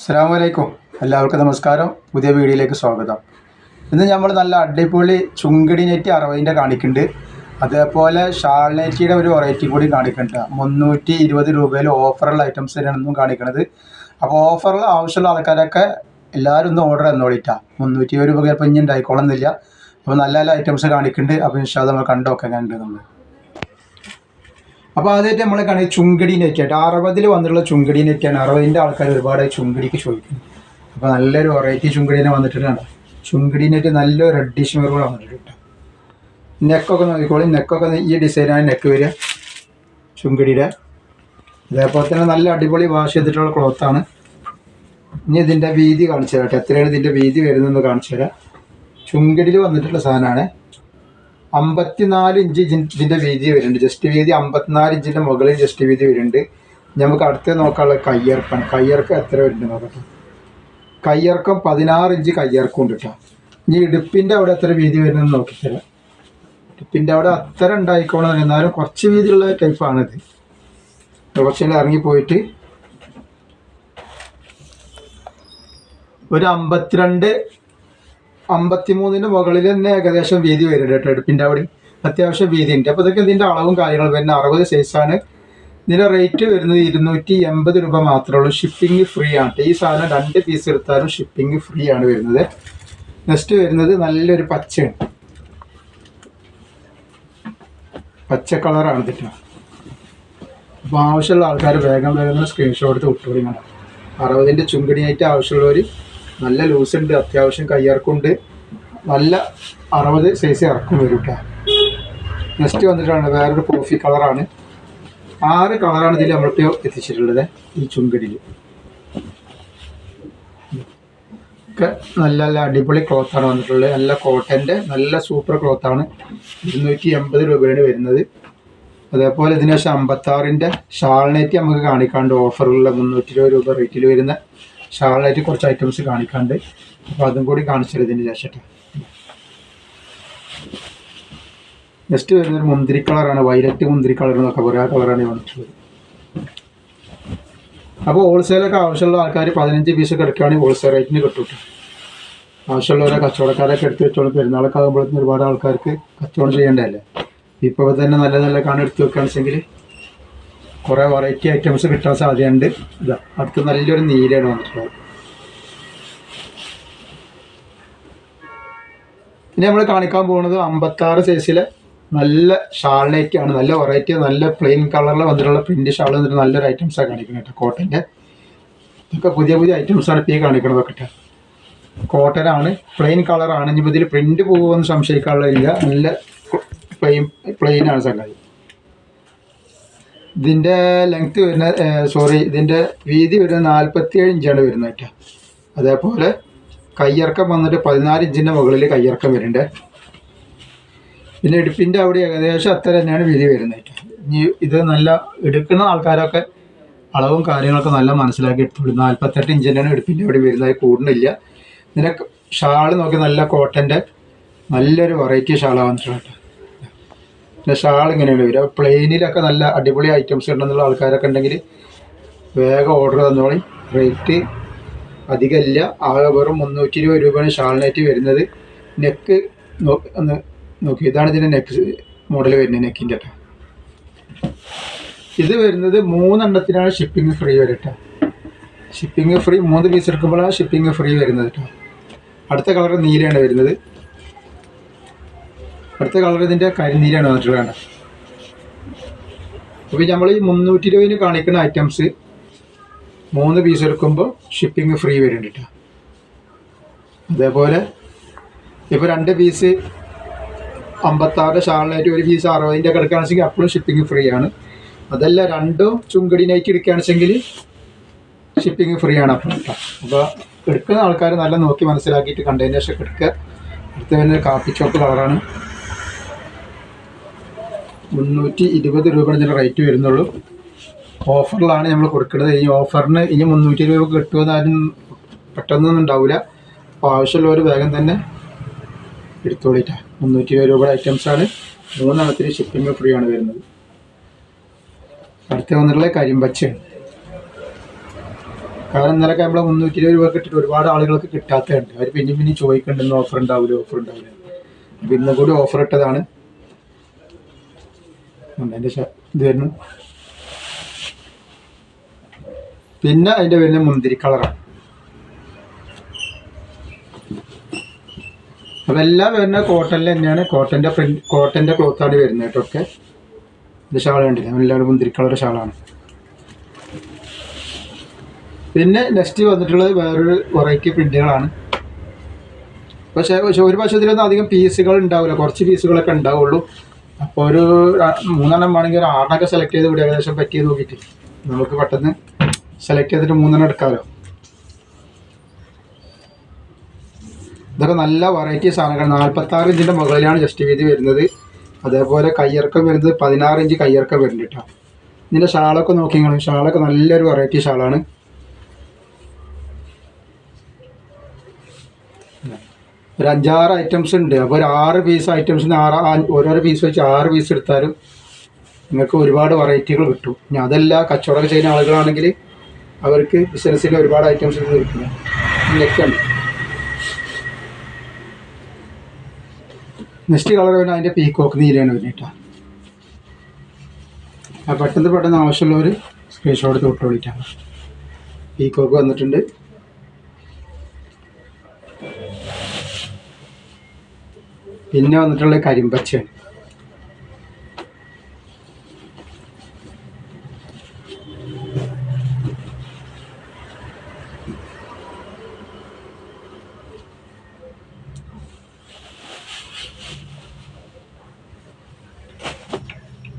അസ്സാം വലൈക്കും എല്ലാവർക്കും നമസ്കാരം. പുതിയ വീഡിയോയിലേക്ക് സ്വാഗതം. ഇന്ന് നമ്മൾ നല്ല അടിപൊളി ചുങ്കടി നെറ്റ് അറുപതിന്റെ കാണിക്കുന്നുണ്ട്. അതേപോലെ ഷാൾ നെറ്റിയുടെ ഒരു വെറൈറ്റി കൂടി കാണിക്കുന്നുണ്ട്. മുന്നൂറ്റി ഇരുപത് രൂപയിൽ ഓഫറുള്ള ഐറ്റംസ് തന്നെയാണ് കാണിക്കുന്നത് അപ്പോൾ ഓഫറിൽ ആവശ്യമുള്ള ആൾക്കാരൊക്കെ എല്ലാവരും ഒന്ന് ഓർഡർ തന്നോളിട്ടാ. മുന്നൂറ്റി ഇരുപത് രൂപ ചിലപ്പോൾ ഇനി ഉണ്ടായിക്കോളുന്നില്ല അപ്പോൾ നല്ല നല്ല ഐറ്റംസ് കാണിക്കുന്നുണ്ട്. അപ്പോൾ ഇൻഷാ നമ്മൾ കണ്ടൊക്കെ കണ്ട് നമ്മൾ അപ്പോൾ ആദ്യമായിട്ട് നമ്മൾ കാണുക ചുങ്കടി നെറ്റായിട്ട് അറുപതിൽ വന്നിട്ടുള്ള ചുങ്കടി നെറ്റാണ് അറുപതിന്റെ ആൾക്കാർ ഒരുപാട് ചുങ്കടിക്ക് ചോദിക്കുന്നത് അപ്പോൾ നല്ലൊരു വെറൈറ്റി ചുങ്കടീനെ വന്നിട്ടുണ്ട് ചുങ്കടി നെറ്റ് നല്ലൊരു റെഡിഷ് മെറുകൾ വന്നിട്ടുണ്ട് നെക്കൊക്കെ നോക്കിക്കോളി. നെക്കൊക്കെ ഈ ഡിസൈനാണ് നെക്ക് വരിക. ചുങ്കടിയുടെ. അതേപോലെ തന്നെ നല്ല അടിപൊളി വാഷ് ചെയ്തിട്ടുള്ള ക്ലോത്താണ് ഇനി ഇതിന്റെ വീതി കാണിച്ചു തരാം എത്രയാണ് ഇതിന്റെ വീതി വരുന്നതെന്ന് കാണിച്ചു തരാം. ചുങ്കടിയിൽ വന്നിട്ടുള്ള സാധനമാണ്. അമ്പത്തിനാല് ഇഞ്ച് ഇഞ്ചിന്റെ വീതി വരുന്നുണ്ട്. ജസ്റ്റ് വീതി അമ്പത്തിനാല് ഇഞ്ചിന്റെ മുകളിൽ ജസ്റ്റ് വീതി വരുന്നുണ്ട്. നമുക്ക് അടുത്ത് നോക്കാനുള്ള കയ്യർക്കാണ് കയ്യർക്കം എത്ര വരുന്നുണ്ട് നോക്കട്ടെ. കയ്യർക്കം പതിനാറ് ഇഞ്ച് കയ്യർക്കം ഉണ്ട് കേട്ടോ. ഇനി ഇടുപ്പിന്റെ അവിടെ എത്ര വീതി വരുന്നതെന്ന് നോക്കിത്തരാം. ഇടുപ്പിന്റെ അവിടെ അത്ര ഉണ്ടായിക്കോണം. എന്നാലും കുറച്ച് വീതിയുള്ള ടൈപ്പാണിത് കുറച്ചെല്ലാം ഇറങ്ങിപ്പോയിട്ട് ഒരു അമ്പത്തിരണ്ട് അമ്പത്തിമൂന്നിന് മുകളിൽ തന്നെ ഏകദേശം വീതി വരുന്നുണ്ട് കേട്ടോ എടുപ്പിന്റെ അവിടെ. അത്യാവശ്യം വീതി ഉണ്ട് അപ്പോൾ ഇതൊക്കെ ഇതിന്റെ അളവും കാര്യങ്ങളും വരുന്ന അറുപത് സൈസാണ് ഇതിന്റെ റേറ്റ് വരുന്നത് ഇരുന്നൂറ്റി എൺപത് രൂപ മാത്രമേ ഉള്ളൂ. ഷിപ്പിംഗ് ഫ്രീ ആണ്. ഈ സാധനം രണ്ട് പീസ് എടുത്താലും ഷിപ്പിംഗ് ഫ്രീ ആണ് വരുന്നത്. നെക്സ്റ്റ് വരുന്നത് നല്ലൊരു പച്ചയാണ്. പച്ച കളറാണ് ഇതിട്ട് അപ്പോൾ ആവശ്യമുള്ള ആൾക്കാർ വേഗം വേഗം സ്ക്രീൻഷോട്ട് എടുത്ത് വിട്ടുപോയി അറുപതിന്റെ ചുങ്കടിയായിട്ട് ആവശ്യമുള്ളവർ നല്ല ലൂസ് ഉണ്ട് അത്യാവശ്യം കയ്യിറക്കുണ്ട്. നല്ല അറുപത് സൈസ് ഇറക്കും വരും കേട്ടോ നെക്സ്റ്റ് വന്നിട്ടാണ് വേറൊരു കോഫി കളറാണ് ആറ് കളറാണ് ഇതിൽ നമ്മൾക്ക് എത്തിച്ചിട്ടുള്ളത് ഈ ചുങ്കടിയിൽ ഒക്കെ നല്ല നല്ല അടിപൊളി ക്ലോത്താണ് വന്നിട്ടുള്ളത്. നല്ല കോട്ടന്റെ നല്ല സൂപ്പർ ക്ലോത്താണ് ഇരുന്നൂറ്റി എൺപത് രൂപയാണ് വരുന്നത്. അതേപോലെ ഇതിന് ശേഷം അമ്പത്താറിന്റെ ഷാൾനേറ്റ് നമുക്ക് കാണിക്കാണ്ട് ഓഫറുള്ള മുന്നൂറ്റി ഇരുപത് രൂപ റേറ്റിൽ വരുന്ന ഷാൾനെറ്റ് കുറച്ച് ഐറ്റംസ് കാണിക്കാണ്ട്. അപ്പോൾ അതും കൂടി കാണിച്ചിരുന്നതിന് ശേഷം നെക്സ്റ്റ് വരുന്നൊരു മുന്തിരി കളറാണ് വൈലറ്റ് മുന്തിരി കളർ എന്നൊക്കെ പറയുക കളറാണ് വന്നിട്ടുള്ളത്. അപ്പോൾ ഹോൾസെയിലൊക്കെ ആവശ്യമുള്ള ആൾക്കാർ പതിനഞ്ച് പീസ് കിടക്കുകയാണെങ്കിൽ ഹോൾസെയിൽ റേറ്റിന് കേട്ടോ. ആവശ്യമുള്ളവരെ കച്ചവടക്കാരൊക്കെ എടുത്ത് വെച്ചോളും. പെരുന്നാളൊക്കെ ആകുമ്പോഴത്തേക്കും ഒരുപാട് ആൾക്കാർക്ക് കച്ചവടം ചെയ്യേണ്ടതല്ലേ? ഇപ്പോൾ തന്നെ നല്ല നല്ല കാണാൻ എടുത്ത് വെക്കുകയാണെന്നുവെച്ചെങ്കിൽ കുറേ വെറൈറ്റി ഐറ്റംസ് കിട്ടാൻ സാധ്യതയുണ്ട്. ഇതാ അടുത്ത് നല്ലൊരു നീലയാണ് വന്നിട്ടുള്ളത്. ഇനി നമ്മൾ കാണിക്കാൻ പോകുന്നത് അമ്പത്താറ് സൈസിലെ നല്ല ഷാളിനേറ്റ് ആണ്. നല്ല വെറൈറ്റി നല്ല പ്ലെയിൻ കളറിൽ വന്നിട്ടുള്ള പ്രിന്റ് ഷാൾ വന്നിട്ട് നല്ലൊരു ഐറ്റംസാണ് കാണിക്കുന്നത് കേട്ടോ കോട്ടന്റെ ഇതൊക്കെ പുതിയ പുതിയ ഐറ്റംസാണ് ഇപ്പോൾ ഈ കാണിക്കണതൊക്കെ കേട്ടോ. കോട്ടനാണ് പ്ലെയിൻ കളറാണ് ഇനി ഇതിൽ പ്രിന്റ് പോകുമെന്ന് സംശയിക്കാനുള്ളതില്ല നല്ല പ്ലെയിൻ ആണ് സംഗതി. ഇതിന്റെ ലെങ്ത് വരുന്ന സോറി ഇതിന്റെ വീതി വരുന്നത് നാൽപ്പത്തി ഏഴ് ഇഞ്ചാണ് വരുന്നത് കേട്ടോ. അതേപോലെ കയ്യിറക്കം വന്നിട്ട് പതിനാല് ഇഞ്ചിന്റെ മുകളിൽ കയ്യിറക്കം വരുന്നുണ്ട്. പിന്നെ ഇടുപ്പിന്റെ അവിടെ ഏകദേശം അത്ര തന്നെയാണ് വീതി വരുന്നത് ഇനി ഇത് നല്ല എടുക്കുന്ന ആൾക്കാരൊക്കെ അളവും കാര്യങ്ങളൊക്കെ നല്ല മനസ്സിലാക്കി എടുത്തോളൂ നാൽപ്പത്തെട്ട് ഇഞ്ചിന്റെയാണ് ഇടുപ്പിന്റെ അവിടെ വരുന്നത്. കൂടുന്നില്ല. ഇതിനെ ഷാൾ നോക്കി നല്ല കോട്ടന്റെ നല്ലൊരു വെറൈറ്റി ഷാളാണ് വന്നിട്ടുള്ളത് കേട്ടോ. പിന്നെ ഷാൾ ഇങ്ങനെയാണ് വരിക. പ്ലെയിനിലൊക്കെ നല്ല അടിപൊളി ഐറ്റംസ് ഉണ്ടെന്നുള്ള ആൾക്കാരൊക്കെ ഉണ്ടെങ്കിൽ വേഗം ഓർഡർ തന്നോളി. റേറ്റ് അധികമില്ല. ആകെ വെറും മുന്നൂറ്റി ഇരുപത് രൂപയാണ് ഷാളിനായിട്ട് വരുന്നത്. നെക്ക് ഒന്ന് നോക്കി. ഇതാണ് ഇതിന്റെ നെക്ക് മോഡൽ വരുന്നത് നെക്കിന്റെ ഇത് വരുന്നത് മൂന്നെണ്ണത്തിനാണ് ഷിപ്പിംഗ് ഫ്രീ വരട്ടെ. ഷിപ്പിംഗ് ഫ്രീ മൂന്ന് പീസ് എടുക്കുമ്പോഴാണ് ഷിപ്പിംഗ് ഫ്രീ വരുന്നത് കേട്ടോ അടുത്ത കളർ നീലയാണ് വരുന്നത്. അടുത്ത കളർ ഇതിന്റെ കരിനീരാണ് വന്നിട്ടുള്ളത് അപ്പോൾ നമ്മൾ ഈ മുന്നൂറ്റി ഇരുപതിന് കാണിക്കുന്ന ഐറ്റംസ് മൂന്ന് പീസ് എടുക്കുമ്പോൾ ഷിപ്പിംഗ് ഫ്രീ വരുന്നുണ്ട് അതേപോലെ ഇപ്പോൾ രണ്ട് പീസ് അമ്പത്താറ് ഷാളിനായിട്ട് ഒരു പീസ് അറുപതിന്റെ ഒക്കെ എടുക്കുകയാണെന്നുവെച്ചെങ്കിൽ അപ്പോഴും ഷിപ്പിംഗ് ഫ്രീ ആണ്. അതല്ല രണ്ടും ചുങ്കടിനായിട്ട് എടുക്കുകയാണെങ്കിൽ ഷിപ്പിംഗ് ഫ്രീ ആണ് അപ്പം അപ്പോൾ എടുക്കുന്ന ആൾക്കാർ നല്ല നോക്കി മനസ്സിലാക്കിയിട്ട് കണ്ടെയ്നേഴ്സൊക്കെ എടുക്കുക. അടുത്ത കാപ്പി ചോപ്പ് കളറാണ്. മുന്നൂറ്റി ഇരുപത് രൂപ ഇതിന്റെ റേറ്റ് വരുന്നുള്ളൂ. ഓഫറിലാണ് നമ്മൾ കൊടുക്കുന്നത്. ഈ ഓഫറിന് ഇനി മുന്നൂറ്റി രൂപ കിട്ടുമെന്ന് ആരും പെട്ടെന്നൊന്നും ഉണ്ടാവില്ല അപ്പോൾ ആവശ്യമുള്ളവർ വേഗം തന്നെ എടുത്തോളിട്ടാ. മുന്നൂറ്റി ഇരുപത് രൂപയുടെ ഐറ്റംസാണ് മൂന്നെണ്ണത്തിന് ഷിപ്പിംഗ് ഫ്രീ ആണ് വരുന്നത്. അടുത്ത വന്നിട്ടുള്ള കരിമ്പച്ചയാണ് കാരണം ഇന്നലെ നമ്മൾ മുന്നൂറ്റി ഇരുപത് രൂപ കിട്ടിയിട്ട് ഒരുപാട് ആളുകൾക്ക് കിട്ടാത്തതുണ്ട്. അവർ പിന്നെയും പിന്നെയും ചോദിക്കുന്നുണ്ടെന്ന് ഓഫർ ഉണ്ടാവില്ല ഓഫർ ഉണ്ടാവില്ല ഇന്നും കൂടി ഓഫർ ഇട്ടതാണ്. അതിന്റെ ഇത് വരുന്നു പിന്നെ അതിന്റെ വരുന്ന മുന്തിരി കളറാണ്. അപ്പം എല്ലാം വരുന്ന കോട്ടണിൽ തന്നെയാണ്. കോട്ടന്റെ പ്രിന്റ് കോട്ടന്റെ ക്ലോത്താണ് വരുന്നത് കേട്ടോ ഒക്കെ. ഇത് കണ്ടില്ല? എല്ലാവരും മുന്തിരി കളർ ഷാളാണ്. പിന്നെ നെക്സ്റ്റ് വന്നിട്ടുള്ളത് വേറൊരു വെറൈറ്റി പ്രിന്റുകളാണ് പക്ഷേ പക്ഷേ ഒരു പക്ഷത്തിലൊന്നും അധികം പീസുകൾ ഉണ്ടാവില്ല. കുറച്ച് പീസുകളൊക്കെ ഉണ്ടാവുള്ളൂ. അപ്പോൾ ഒരു മൂന്നെണ്ണം വേണമെങ്കിൽ ഒരു ആറിനൊക്കെ സെലക്ട് ചെയ്ത് വിടുക ഏകദേശം പറ്റിയത് നോക്കിയിട്ട് നമുക്ക് പെട്ടെന്ന് സെലക്ട് ചെയ്തിട്ട് മൂന്നെണ്ണം എടുക്കാമല്ലോ ഇതൊക്കെ നല്ല വെറൈറ്റി സാധനങ്ങൾ നാൽപ്പത്താറ് ഇഞ്ചിന്റെ മുകളിലാണ് ജസ്റ്റ് വീതി വരുന്നത്. അതേപോലെ കയ്യിറക്കം വരുന്നത് പതിനാറ് ഇഞ്ച് കയ്യിറക്കം വരുന്നുണ്ട് കേട്ടോ ഇതിന്റെ ഷാളൊക്കെ നോക്കി നിങ്ങൾ ഷാളൊക്കെ നല്ലൊരു വെറൈറ്റി ഷാളാണ്. ഒരു അഞ്ചാറ് ഐറ്റംസ് ഉണ്ട്. അപ്പോൾ ഒരു ആറ് പീസ് ഐറ്റംസിന് ആറ് ഓരോരോ പീസ് വെച്ച് ആറ് പീസ് എടുത്താലും നിങ്ങൾക്ക് ഒരുപാട് വെറൈറ്റികൾ കിട്ടും. ഇനി അതല്ല കച്ചവടം ചെയ്യുന്ന ആളുകളാണെങ്കിൽ അവർക്ക് ബിസിനസ്സിൽ ഒരുപാട് ഐറ്റംസ് കിട്ടുന്നത് ഇതൊക്കെയാണ്. നെക്സ്റ്റ് കളർ വേണം അതിന്റെ പീക്കോക്ക് നീലയാണ് വേണ്ടിയിട്ടാണ് പെട്ടെന്ന് പെട്ടെന്ന് ആവശ്യമുള്ളവർ സ്ക്രീൻഷോട്ട് എടുത്ത് വിളിക്കാം പീക്കോക്ക് വന്നിട്ടുണ്ട്. പിന്നെ വന്നിട്ടുള്ള കരിമ്പച്ചയാണ്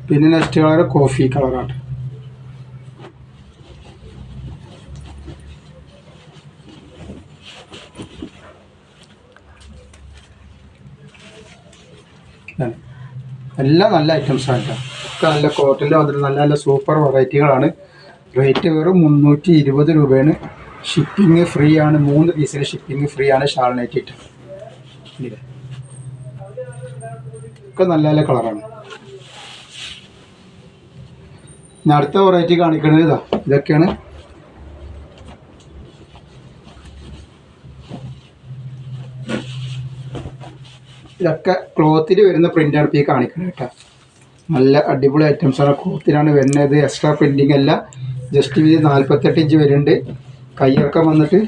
പിന്നെ നെക്സ്റ്റ് കളർ കോഫി കളറാണ് ഇതാണ്. എല്ലാം നല്ല ഐറ്റംസ് ആണ് കേട്ടോ. ഒക്കെ നല്ല കോട്ടന്റെ വന്നിട്ട് നല്ല നല്ല സൂപ്പർ വെറൈറ്റികളാണ് റേറ്റ് വെറും മുന്നൂറ്റി ഇരുപത് രൂപയാണ്. ഷിപ്പിംഗ് ഫ്രീ ആണ്. മൂന്ന് പീസിന് ഷിപ്പിംഗ് ഫ്രീ ആണ് ഷാളിനേറ്റിട്ട് ഒക്കെ നല്ല നല്ല കളറാണ് അടുത്ത വെറൈറ്റി കാണിക്കുന്നത് ഇതാ. ഇതൊക്കെയാണ് ഇതൊക്കെ ക്ലോത്തിൽ വരുന്ന പ്രിന്റാണ് ഇപ്പോൾ ഈ കാണിക്കുന്നത് കേട്ടോ. നല്ല അടിപൊളി ഐറ്റംസ് ആണ്. ക്ലോത്തിലാണ് വരുന്നത്. എക്സ്ട്രാ പ്രിന്റിംഗ് അല്ല. ജസ്റ്റ് ഇത് നാൽപ്പത്തെട്ട് ഇഞ്ച് വരുന്നുണ്ട്. കയ്യിറക്കം വന്നിട്ട്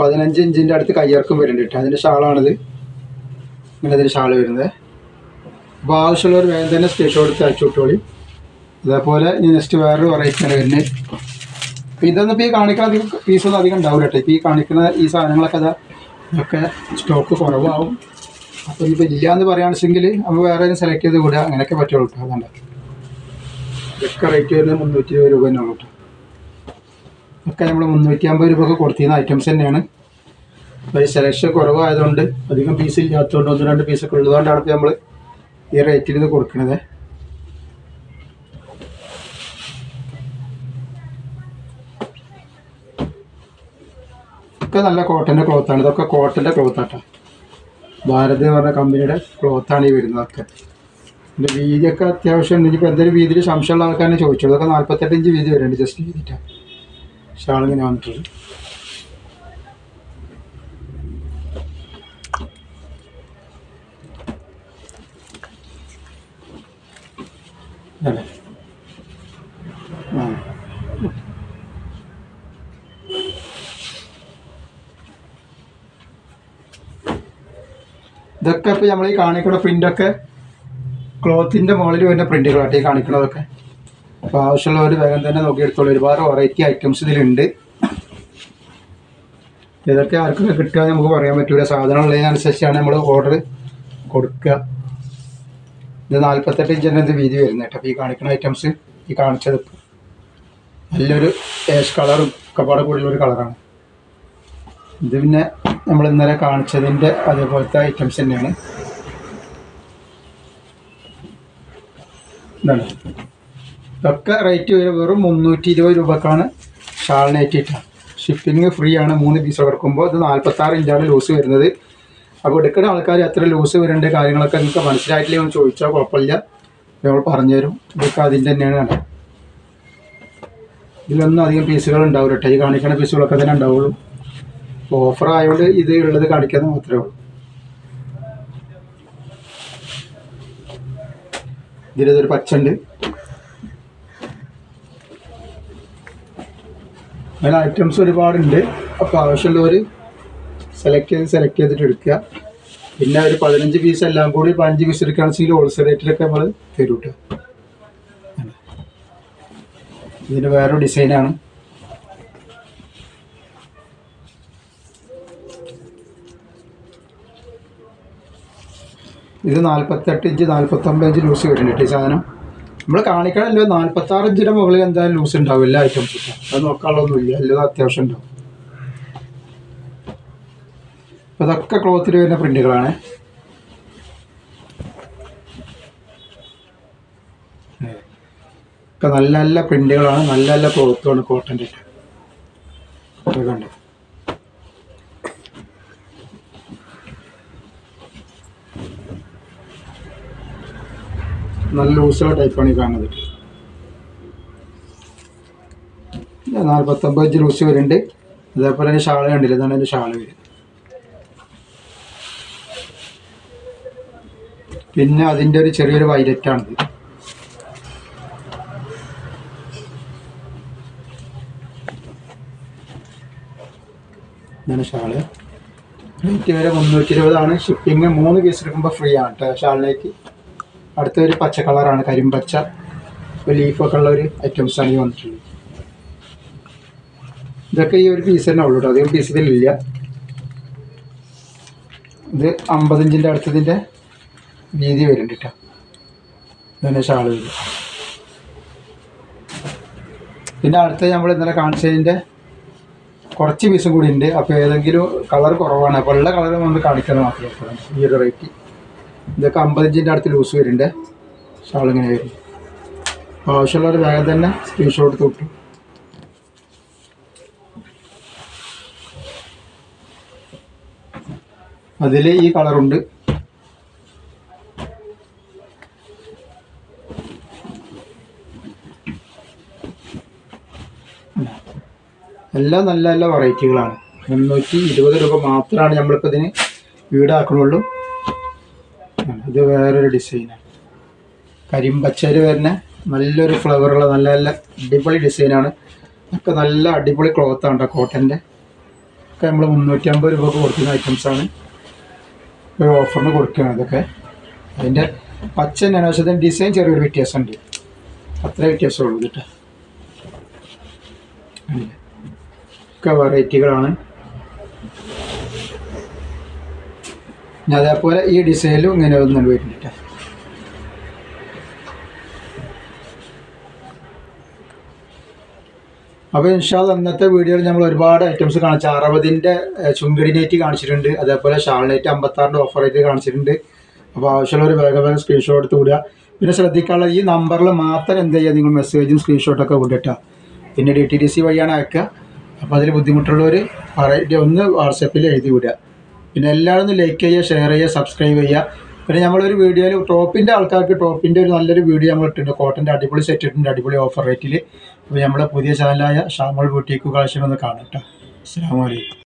പതിനഞ്ച് ഇഞ്ചിന്റെ അടുത്ത് കയ്യിറക്കം വരുന്നുണ്ട് കേട്ടോ. അതിന്റെ ഷാളാണിത്. ഇങ്ങനെ അതിന്റെ ഷാൾ വരുന്നത്. അപ്പോൾ ആവശ്യമുള്ളവർ വേഗം തന്നെ സ്ക്രീൻഷോട്ട് അയച്ചു വിട്ടോളി. അതേപോലെ നെക്സ്റ്റ് വേറൊരു വെറൈറ്റിയാണ് വരുന്നത്. ഇതൊന്നും ഇപ്പോൾ ഈ കാണിക്കുന്ന അധികം പീസൊന്നും അധികം ഉണ്ടാവില്ല കേട്ടോ. ഇപ്പോൾ ഈ കാണിക്കുന്ന ഈ സാധനങ്ങളൊക്കെ അത് ഒക്കെ സ്റ്റോക്ക് കുറവാകും അപ്പോൾ ഇനിയിപ്പോൾ ഇല്ല എന്ന് പറയുകയാണെന്നുവെച്ചെങ്കിൽ നമ്മൾ വേറെ സെലക്ട് ചെയ്ത് വിടുക അങ്ങനെയൊക്കെ പറ്റുള്ളൂ കേട്ടോ അതുകൊണ്ട് ഇതൊക്കെ റേറ്റ് വരുന്നത് മുന്നൂറ്റി ഇരുപത് രൂപ തന്നെയാണ് കേട്ടോ. ഒക്കെ നമ്മൾ മുന്നൂറ്റി അമ്പത് രൂപയൊക്കെ കൊടുത്തിരുന്ന ഐറ്റംസ് തന്നെയാണ്. അപ്പോൾ സെലക്ഷൻ കുറവായതുകൊണ്ട് അധികം പീസ് ഇല്ലാത്തതുകൊണ്ട് ഒന്ന് രണ്ട് പീസൊക്കെ ഉള്ളതുകൊണ്ടാണ് ഇപ്പോൾ നമ്മൾ ഈ റേറ്റിൽ ഇത് കൊടുക്കുന്നത് ഒക്കെ നല്ല കോട്ടന്റെ ക്ലോത്താണ് ഇതൊക്കെ കോട്ടന്റെ ക്ലോത്താട്ടോ ഭാരത് എന്ന് പറഞ്ഞ കമ്പനിയുടെ ക്ലോത്താണ് ഈ വരുന്നതൊക്കെ. ഇതിന്റെ വീതിയൊക്കെ അത്യാവശ്യം ഇനിയിപ്പോൾ എന്തെങ്കിലും വീതിയിൽ സംശയമുള്ള ആൾക്കാരെ ചോദിച്ചു ഇതൊക്കെ നാൽപ്പത്തെട്ട് ഇഞ്ച് വീതി വരുന്നുണ്ട് ജസ്റ്റ് വീതിയിട്ടാണ് ഷാളിങ്ങനെ വന്നിട്ടുള്ളത് അല്ലേ ഇതൊക്കെ ഇപ്പോൾ നമ്മൾ ഈ കാണിക്കുന്ന പ്രിന്റൊക്കെ ക്ലോത്തിന്റെ മുകളിൽ വരുന്ന പ്രിന്റുകളായിട്ട് ഈ കാണിക്കണതൊക്കെ. അപ്പോൾ ആവശ്യമുള്ളവർ വേഗം തന്നെ നോക്കിയെടുത്തോളൂ. ഒരുപാട് വെറൈറ്റി ഐറ്റംസ് ഇതിലുണ്ട്. ഇതൊക്കെ ആർക്കൊക്കെ കിട്ടുക നമുക്ക് പറയാൻ പറ്റൂല. സാധനം ഉള്ളതിനനുസരിച്ചാണ് നമ്മൾ ഓർഡർ കൊടുക്കുക. ഇത് നാൽപ്പത്തെട്ട് ഇഞ്ചിന്റെ ഇത് വീതി വരുന്നത് കേട്ടോ. ഈ കാണിക്കുന്ന ഐറ്റംസ് ഈ കാണിച്ചത് നല്ലൊരു ഏഷ് കളറും ഒക്കെ പാടെ കൂടിയുള്ള ഒരു കളറാണ് ഇത് പിന്നെ നമ്മൾ ഇന്നലെ കാണിച്ചതിന്റെ അതേപോലത്തെ ഐറ്റംസ് തന്നെയാണ്. ഇതാണ്. ഇതൊക്കെ റേറ്റ് വരും വെറും മുന്നൂറ്റി ഇരുപത് രൂപക്കാണ് ഷാളിനേറ്റിട്ട് ഷിപ്പിംഗ് ഫ്രീ ആണ് മൂന്ന് പീസ് എടുക്കുമ്പോൾ ഇത് നാൽപ്പത്താറ് ഇഞ്ചാണ് ലൂസ് വരുന്നത്. അപ്പോൾ എടുക്കുന്ന ആൾക്കാർ എത്ര ലൂസ് വരേണ്ട കാര്യങ്ങളൊക്കെ നിങ്ങൾക്ക് മനസ്സിലായിട്ടില്ല എന്ന് ചോദിച്ചാൽ കുഴപ്പമില്ല. നമ്മൾ പറഞ്ഞു തരും ഇതൊക്കെ അതിന്റെ തന്നെയാണ്. ഇതിലൊന്നും അധികം പീസുകൾ ഉണ്ടാവില്ല കേട്ടോ. ഈ കാണിക്കുന്ന പീസുകളൊക്കെ തന്നെ ഉണ്ടാവുള്ളൂ. ഓഫർ ആയതുകൊണ്ട് ഇത് ഉള്ളത് കാണിക്കാന്ന് മാത്രമേ ഉള്ളൂ. ഇതിലൊരു പച്ചുണ്ട്. അങ്ങനെ ഐറ്റംസ് ഒരുപാടുണ്ട്. അപ്പോൾ ആവശ്യമുള്ളവർ സെലക്ട് ചെയ്ത് സെലക്ട് ചെയ്തിട്ട് എടുക്കുക. പിന്നെ ഒരു പതിനഞ്ച് പീസ് എല്ലാം കൂടി പതിനഞ്ച് പീസ് എടുക്കുകയാണെങ്കിൽ ഹോൾസെയിൽ റേറ്റിലൊക്കെ നമ്മൾ തരും ഇതിന് വേറൊരു ഡിസൈനാണ് ഇത് നാൽപ്പത്തെട്ട് ഇഞ്ച് നാൽപ്പത്തൊമ്പത് ഇഞ്ച് ലൂസ് വരുന്നുണ്ട് ഈ സാധനം. നമ്മൾ കാണിക്കണമല്ലോ നാൽപ്പത്താറ് ഇഞ്ചിന്റെ മുകളിൽ എന്തായാലും ലൂസ് ഉണ്ടാവും എല്ലാ ഐറ്റംസും അത് നോക്കാനുള്ളതൊന്നുമില്ല എല്ലാം അത്യാവശ്യം ഉണ്ടാവും. അപ്പോൾ ഇതൊക്കെ ക്ലോത്തിൽ വരുന്ന പ്രിന്റുകളാണ് ഒക്കെ നല്ല നല്ല പ്രിന്റുകളാണ് നല്ല നല്ല ക്ലോത്തുമാണ് കോട്ടന്റെ ഒക്കെ നല്ല ലൂസോ ടൈപ്പാണ് ഈ കാണുന്നത്. നാൽപ്പത്തൊമ്പത് ഇഞ്ച് ലൂസ് വരുന്നുണ്ട് അതേപോലെ തന്നെ ഷാൾ കണ്ടില്ല? ഇതാണ് അതിന്റെ ഷാൾ വരും പിന്നെ അതിന്റെ ഒരു ചെറിയൊരു വൈലറ്റാണിത് ഇതാണ് ഷാൾ റേറ്റ് വരെ മുന്നൂറ്റി ഇരുപതാണ് ഷിപ്പിംഗ് മൂന്ന് പീസ് എടുക്കുമ്പോൾ ഫ്രീ ആണ് കേട്ടോ ഷാളിലേക്ക് അടുത്ത ഒരു പച്ച കളറാണ് കരിമ്പച്ച. ലീഫൊക്കെ ഉള്ള ഒരു ഐറ്റംസ് ആണ് ഈ വന്നിട്ടുള്ളത്. ഇതൊക്കെ ഈ ഒരു പീസ് തന്നെ ഉള്ളൂ കേട്ടോ അധികം പീസ് ഇതിലില്ല. ഇത് അമ്പതിഞ്ചിന്റെ അടുത്തതിന്റെ വീതി വരുന്നുണ്ട് കേട്ടോ ഇതന്നെ ഷാൾ പിന്നെ അടുത്ത നമ്മൾ ഇന്നലെ കാണിച്ചതിന്റെ കുറച്ച് പീസും കൂടി ഉണ്ട്. അപ്പോൾ ഏതെങ്കിലും കളർ കുറവാണ്. അപ്പോൾ ഉള്ള കളർ നമ്മൾ കാണിക്കുന്നത് മാത്രമേ ഈ ഒരു റേറ്റ് ഇതൊക്കെ അമ്പത് ഇഞ്ചിന്റെ അടുത്ത് ലൂസ് വരുന്നുണ്ട്. ഷാൾ ഇങ്ങനെ വരും. ആവശ്യമുള്ളവർ വേഗം തന്നെ സ്ക്രീൻഷോട്ട് തൊട്ടു അതിൽ ഈ കളറുണ്ട് എല്ലാം നല്ല നല്ല വെറൈറ്റികളാണ് മുന്നൂറ്റി ഇരുപത് രൂപ മാത്രമാണ് നമ്മളിപ്പോൾ ഇതിന് വീടാക്കണുള്ളൂ ഇത് വേറൊരു ഡിസൈനാണ് കരിമ്പച്ചയിൽ വരുന്ന നല്ലൊരു ഫ്ലവറുള്ള നല്ല നല്ല അടിപൊളി ഡിസൈനാണ് ഒക്കെ നല്ല അടിപൊളി ക്ലോത്താണ് കേട്ടോ കോട്ടന്റെ ഒക്കെ നമ്മൾ മുന്നൂറ്റി അമ്പത് രൂപക്ക് കൊടുക്കുന്ന ഐറ്റംസാണ് ഒരു ഓഫറിന് കൊടുക്കുകയാണ് ഇതൊക്കെ. അതിന്റെ പച്ച അനാവശ്യത്തിന് ഡിസൈൻ ചെറിയൊരു വ്യത്യാസമുണ്ട്. അത്ര വ്യത്യാസമുള്ളൂ കേട്ടോ ഒക്കെ വെറൈറ്റികളാണ് പിന്നെ അതേപോലെ ഈ ഡിസൈനിലും ഇങ്ങനെ ഒന്നും വരുന്നുണ്ട് അപ്പോൾ ഇൻഷാദ് അന്നത്തെ വീഡിയോയിൽ നമ്മൾ ഒരുപാട് ഐറ്റംസ് കാണിച്ചു അറുപതിന്റെ ചുങ്കടി നെറ്റ് കാണിച്ചിട്ടുണ്ട്. അതേപോലെ ഷാൾ നെറ്റ് അമ്പത്താറിന്റെ ഓഫർ ആയിട്ട് കാണിച്ചിട്ടുണ്ട്. അപ്പോൾ ആവശ്യമുള്ളവർ വേഗം വേഗം സ്ക്രീൻഷോട്ട് എടുത്ത് വിടുക. പിന്നെ ശ്രദ്ധിക്കാനുള്ള ഈ നമ്പറിൽ മാത്രം എന്ത് ചെയ്യുക നിങ്ങൾ മെസ്സേജും സ്ക്രീൻഷോട്ടൊക്കെ വിട്ടിട്ടാ പിന്നെ ഡി ടി ഡി സി വഴിയാണ് അയക്കുക. അപ്പോൾ അതിൽ ബുദ്ധിമുട്ടുള്ളവർ പറയ ഒന്ന് വാട്സപ്പിൽ എഴുതി വിടുക. പിന്നെ എല്ലാവരും ലൈക്ക് ചെയ്യുക ഷെയർ ചെയ്യുക സബ്സ്ക്രൈബ് ചെയ്യുക. പിന്നെ നമ്മളൊരു വീഡിയോയിൽ ടോപ്പിന്റെ ആൾക്കാർക്ക് ടോപ്പിന്റെ ഒരു നല്ലൊരു വീഡിയോ നമ്മൾ ഇട്ടിട്ടുണ്ട്. കോട്ടന്റെ അടിപൊളി സെറ്റ് ഇട്ടിട്ടുണ്ട് അടിപൊളി ഓഫർ റേറ്റിൽ അപ്പോൾ നമ്മുടെ പുതിയ ചാനലായ ഷാമോൾ ബ്യൂട്ടിക്ക് കളക്ഷൻ ഒന്ന് കാണാം കേട്ടോ അസ്സാം വലൈക്കും